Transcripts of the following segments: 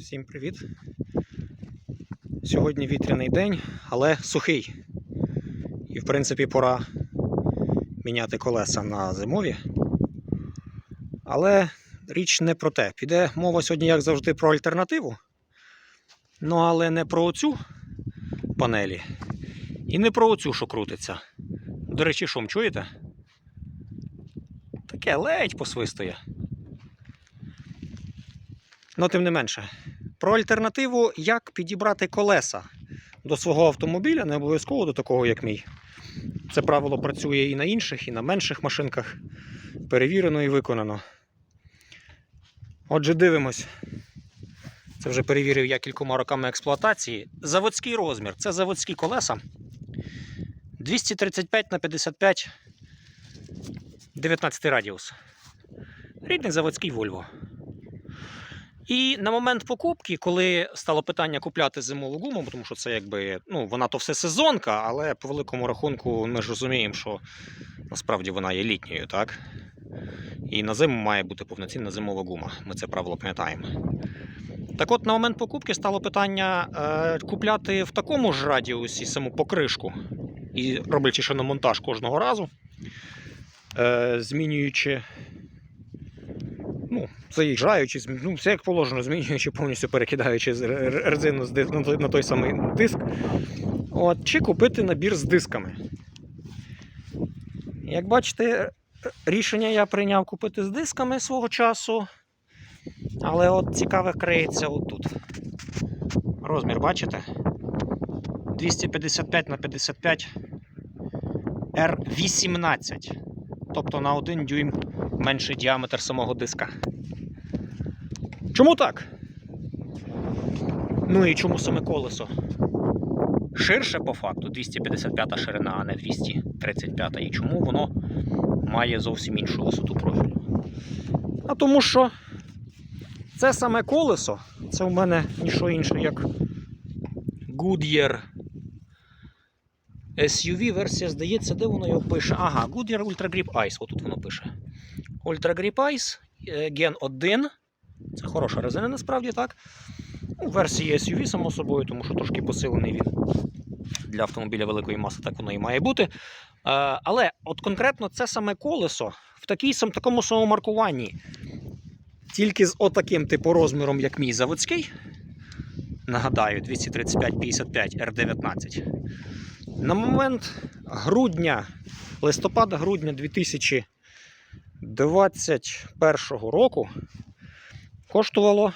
Всім привіт. Сьогодні вітряний день, але сухий. І в принципі пора міняти колеса на зимові. Але річ не про те. Піде мова сьогодні, як завжди, про альтернативу. Ну, але не про оцю панелі. І не про оцю, що крутиться. До речі, шум чуєте? Таке ледь посвистує. Ну, тим не менше, про альтернативу, як підібрати колеса до свого автомобіля, не обов'язково до такого, як мій. Це правило працює і на інших, і на менших машинках. Перевірено і виконано. Отже, дивимось. Це вже перевірив я кількома роками експлуатації. Заводський розмір. Це заводські колеса. 235 на 55 19 радіус. Рідний заводський Volvo. І на момент покупки, коли стало питання купляти зимову гуму, тому що це якби ну вона то все сезонка, але по великому рахунку ми ж розуміємо, що насправді вона є літньою, так? І на зиму має бути повноцінна зимова гума. Ми це правило пам'ятаємо. Так от, на момент покупки стало питання е, купляти в такому ж радіусі саму покришку і роблячи шиномонтаж кожного разу, е, змінюючи ну, заїжджаючи, ну, все як положено, змінюючи, повністю перекидаючи резину з дис- на той, на той самий диск. От, чи купити набір з дисками. Як бачите, рішення я прийняв купити з дисками свого часу. Але от цікаве криється отут. Розмір, бачите? 255 на 55 R18. Тобто на 1 дюйм менший діаметр самого диска. Чому так? Ну і чому саме колесо? Ширше по факту 255 ширина, а не 235. І чому воно має зовсім іншу висоту профілю? А тому що це саме колесо, це у мене ніщо інше, як Goodyear SUV версія, здається, де воно його пише? Ага, Goodyear Ultra Grip Ice, отут воно пише. Ultra Grip Ice, е, Gen 1. Це хороша резина, насправді так. У версії SUV, само собою, тому що трошки посилений він для автомобіля великої маси, так воно і має бути. Е, Але от конкретно це саме колесо в такій, такому самому маркуванні. Тільки з отаким типу розміром, як мій заводський. Нагадаю, 235-55 R19. На момент грудня, листопада-грудня 2021 року коштувало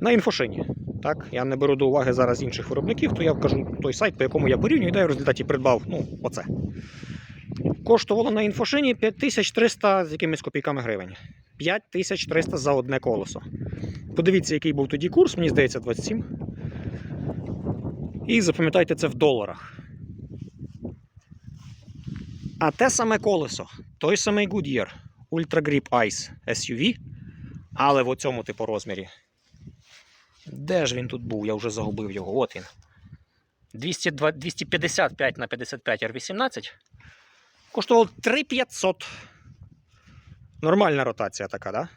на інфошині. Так, я не беру до уваги зараз інших виробників, то я вкажу той сайт, по якому я порівнюю, та я в результаті придбав ну, оце. Коштувало на інфошині 5300 з якимись копійками гривень. 5300 за одне колесо. Подивіться, який був тоді курс, мені здається, 27. І запам'ятайте це в доларах. А те саме колесо, той самий Goodyear Ultra Grip Ice SUV, але в оцьому типу розмірі. Де ж він тут був? Я вже загубив його. От він. 255 на 55 R18 коштував 3500. Нормальна ротація така, да?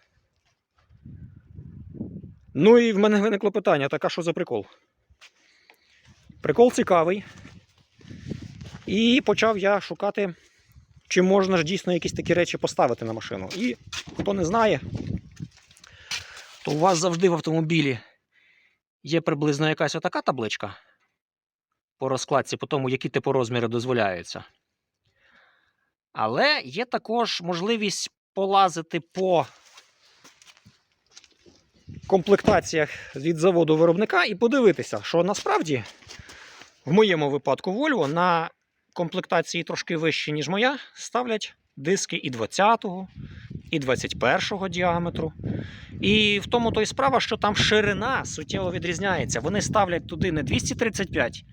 Ну і в мене виникло питання: така що за прикол? Прикол цікавий. І почав я шукати, чи можна ж дійсно якісь такі речі поставити на машину. І хто не знає, то у вас завжди в автомобілі є приблизно якась отака табличка по розкладці, по тому, які типу розміри дозволяються. Але є також можливість полазити по комплектаціях від заводу виробника і подивитися, що насправді в моєму випадку Volvo на комплектації трошки вищі, ніж моя, ставлять диски і 20-го, і 21-го діаметру. І в тому то й справа, що там ширина суттєво відрізняється. Вони ставлять туди не 235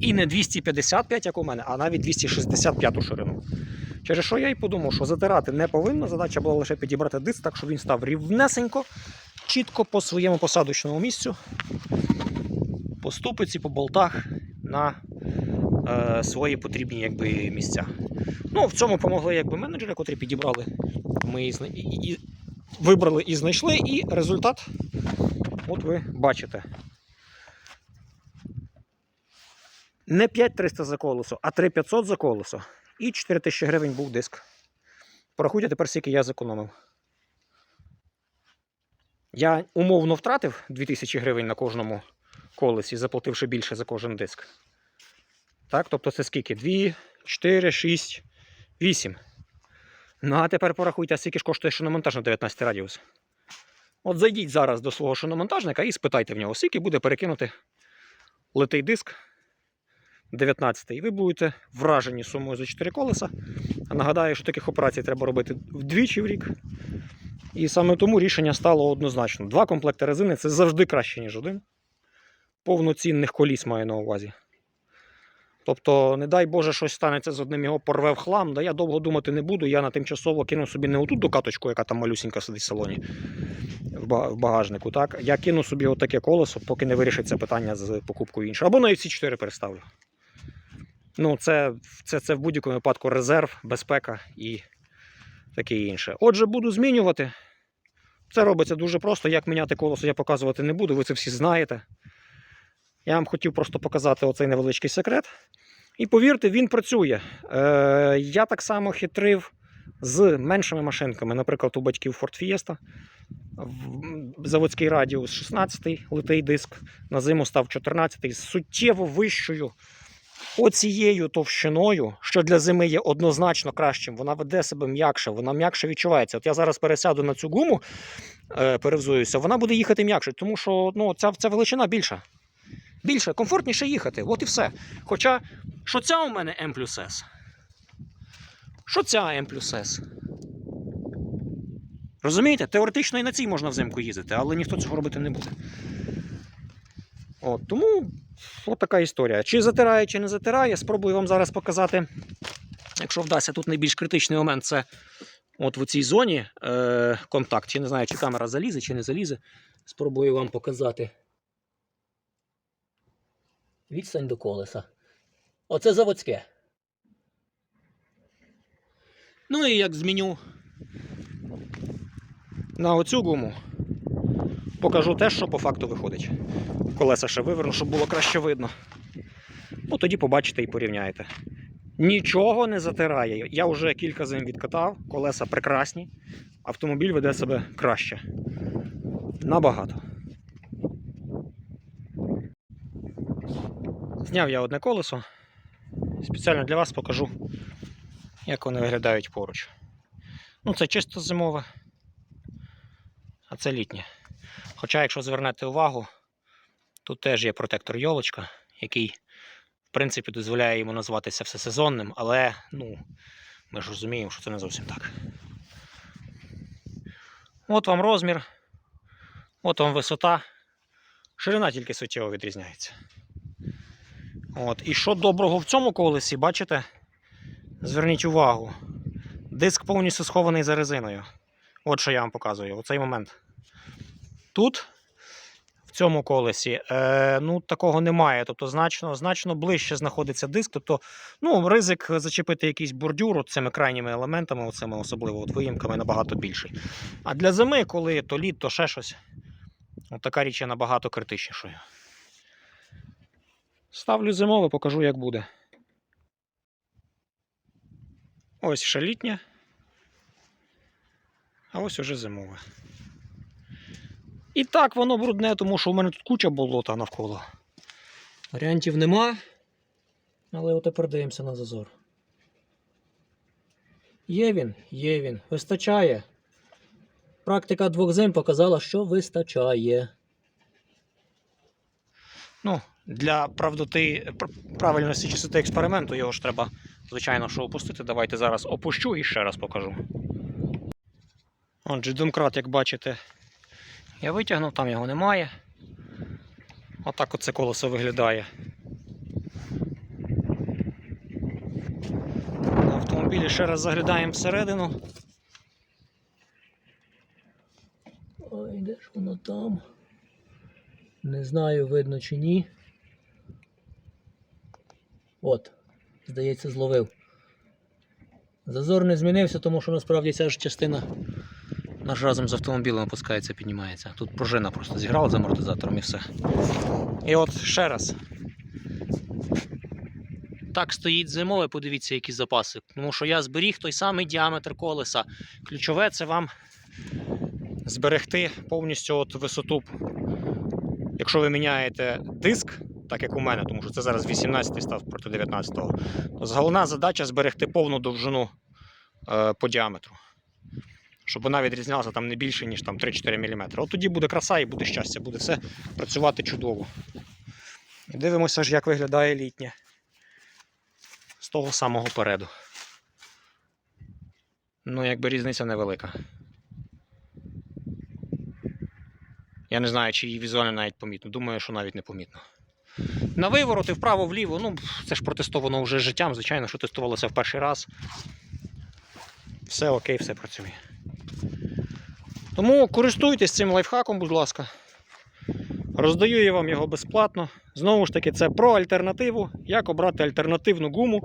і не 255, як у мене, а навіть 265 ширину. Через що я й подумав, що затирати не повинно. Задача була лише підібрати диск так, щоб він став рівнесенько, чітко по своєму посадочному місцю, по ступиці, по болтах на е, свої потрібні якби, місця. Ну, в цьому допомогли якби, менеджери, котрі підібрали, ми і, і, вибрали і знайшли, і результат от ви бачите. Не 5300 за колесо, а 3500 за колесо. І 4000 гривень був диск. Порахуйте тепер, скільки я зекономив. Я умовно втратив 2000 гривень на кожному колесі, заплативши більше за кожен диск. Так, тобто це скільки? 2, 4, 6, 8. Ну, а тепер порахуйте, скільки ж коштує шиномонтаж на 19 радіус. От зайдіть зараз до свого шиномонтажника і спитайте в нього, скільки буде перекинути литий диск 19 І ви будете вражені сумою за 4 колеса. А нагадаю, що таких операцій треба робити вдвічі в рік. І саме тому рішення стало однозначно. Два комплекти резини це завжди краще, ніж один. Повноцінних коліс маю на увазі. Тобто, не дай Боже, щось станеться з одним його порве в хлам, да я довго думати не буду. Я на тимчасово кину собі не оту докаточку, яка там малюсінька сидить в салоні в багажнику. Так? Я кину собі отаке колесо, поки не вирішиться питання з покупкою іншого. Або навіть всі 4 переставлю. Ну, це, це, це в будь-якому випадку резерв, безпека і таке інше. Отже, буду змінювати. Це робиться дуже просто. Як міняти колесо, я показувати не буду, ви це всі знаєте. Я вам хотів просто показати оцей невеличкий секрет. І повірте, він працює. Е, я так само хитрив з меншими машинками. Наприклад, у батьків Ford Fiesta. В- Заводський радіус 16 литий диск. На зиму став 14 з суттєво вищою оцією товщиною, що для зими є однозначно кращим. Вона веде себе м'якше, вона м'якше відчувається. От я зараз пересяду на цю гуму, е, перевзуюся, вона буде їхати м'якше, тому що ну, ця, ця величина більша. Більше, комфортніше їхати. От і все. Хоча, що ця у мене М плюс С? Що ця М плюс С? Розумієте? Теоретично і на цій можна взимку їздити, але ніхто цього робити не буде. От, тому от така історія. Чи затирає, чи не затирає, спробую вам зараз показати. Якщо вдасться, тут найбільш критичний момент це от в цій зоні е, контакт. Я не знаю, чи камера залізе, чи не залізе. Спробую вам показати. Відстань до колеса. Оце заводське. Ну і як зміню на оцю гуму, покажу те, що по факту виходить. Колеса ще виверну, щоб було краще видно. Ну, тоді побачите і порівняєте. Нічого не затирає. Я вже кілька зим відкатав, колеса прекрасні, автомобіль веде себе краще. Набагато. Зняв я одне колесо. Спеціально для вас покажу, як вони виглядають поруч. Ну, це чисто зимове, а це літнє. Хоча, якщо звернете увагу, тут теж є протектор йолочка, який, в принципі, дозволяє йому назватися всесезонним, але ну, ми ж розуміємо, що це не зовсім так. От вам розмір, от вам висота. Ширина тільки суттєво відрізняється. От. І що доброго в цьому колесі, бачите? Зверніть увагу. Диск повністю схований за резиною. От що я вам показую, оцей момент. Тут, в цьому колесі, е, ну, такого немає. Тобто значно, значно ближче знаходиться диск. Тобто, ну, ризик зачепити якийсь бордюр цими крайніми елементами, оцими особливо от виїмками, набагато більший. А для зими, коли то літ, то ще щось, от така річ є набагато критичнішою. Ставлю зимове, покажу, як буде. Ось ще літнє. А ось уже зимове. І так воно брудне, тому що у мене тут куча болота навколо. Варіантів нема. Але отепер дивимося на зазор. Є він, є він. Вистачає. Практика двох зим показала, що вистачає. Ну, для правдоти, правильності чистоти експерименту його ж треба, звичайно, що опустити. Давайте зараз опущу і ще раз покажу. Отже, домкрат, як бачите, я витягнув, там його немає. Отак оце колесо виглядає. На автомобілі ще раз заглядаємо всередину. Ой, де ж воно там? Не знаю, видно чи ні. От, здається, зловив. Зазор не змінився, тому що насправді ця ж частина Наш разом з автомобілем опускається, піднімається. Тут пружина просто зіграла з амортизатором і все. І от ще раз. Так стоїть зимове, подивіться, які запаси. Тому що я зберіг той самий діаметр колеса. Ключове це вам зберегти повністю от висоту. Якщо ви міняєте диск, так як у мене, тому що це зараз 18 став проти 19, то головна задача зберегти повну довжину е, по діаметру. Щоб вона відрізнялася там не більше, ніж там 3-4 мм. От тоді буде краса і буде щастя, буде все працювати чудово. І дивимося ж, як виглядає літнє. З того самого переду. Ну, якби різниця невелика. Я не знаю, чи її візуально навіть помітно. Думаю, що навіть не помітно. На вивороти вправо-вліво, ну, це ж протестовано вже життям, звичайно, що тестувалося в перший раз. Все окей, все працює. Тому користуйтесь цим лайфхаком, будь ласка. Роздаю я вам його безплатно. Знову ж таки, це про альтернативу. Як обрати альтернативну гуму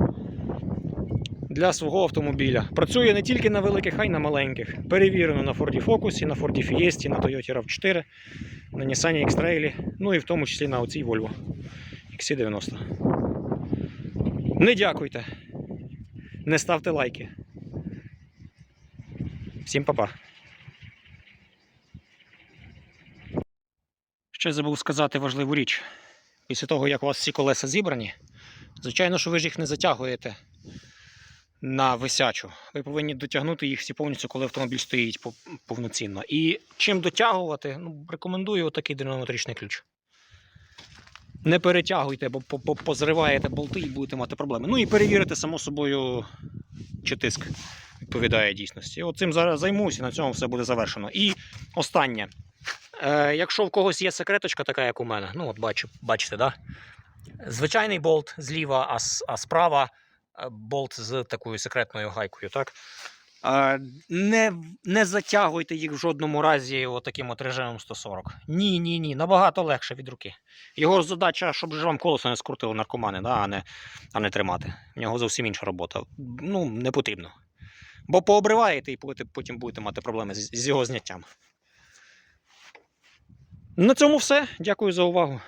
для свого автомобіля. Працює не тільки на великих, а й на маленьких. Перевірено на Ford Focus, на Ford Fiesta, на Toyota RAV4, на Nissan X-Trail, ну і в тому числі на оцій Volvo XC90. Не дякуйте. Не ставте лайки. Всім па-па. Ще забув сказати важливу річ. Після того, як у вас всі колеса зібрані, звичайно, що ви ж їх не затягуєте на висячу. Ви повинні дотягнути їх всі повністю, коли автомобіль стоїть повноцінно. І чим дотягувати, ну, рекомендую отакий динамометричний ключ. Не перетягуйте, бо по- по- позриваєте болти і будете мати проблеми. Ну і перевірити, само собою, чи тиск відповідає дійсності. От цим зараз займуся, на цьому все буде завершено. І останнє. Е, якщо в когось є секреточка, така як у мене, ну от бачу, бачите, да? звичайний болт зліва, а, а справа е, болт з такою секретною гайкою. Так? Не, не затягуйте їх в жодному разі отаким от режимом 140. Ні, ні, ні. Набагато легше від руки. Його задача, щоб ж вам колесо не скрутили наркомани, да, а, не, а не тримати. В нього зовсім інша робота. Ну, не потрібно. Бо пообриваєте і потім будете мати проблеми з, з його зняттям. На цьому все. Дякую за увагу.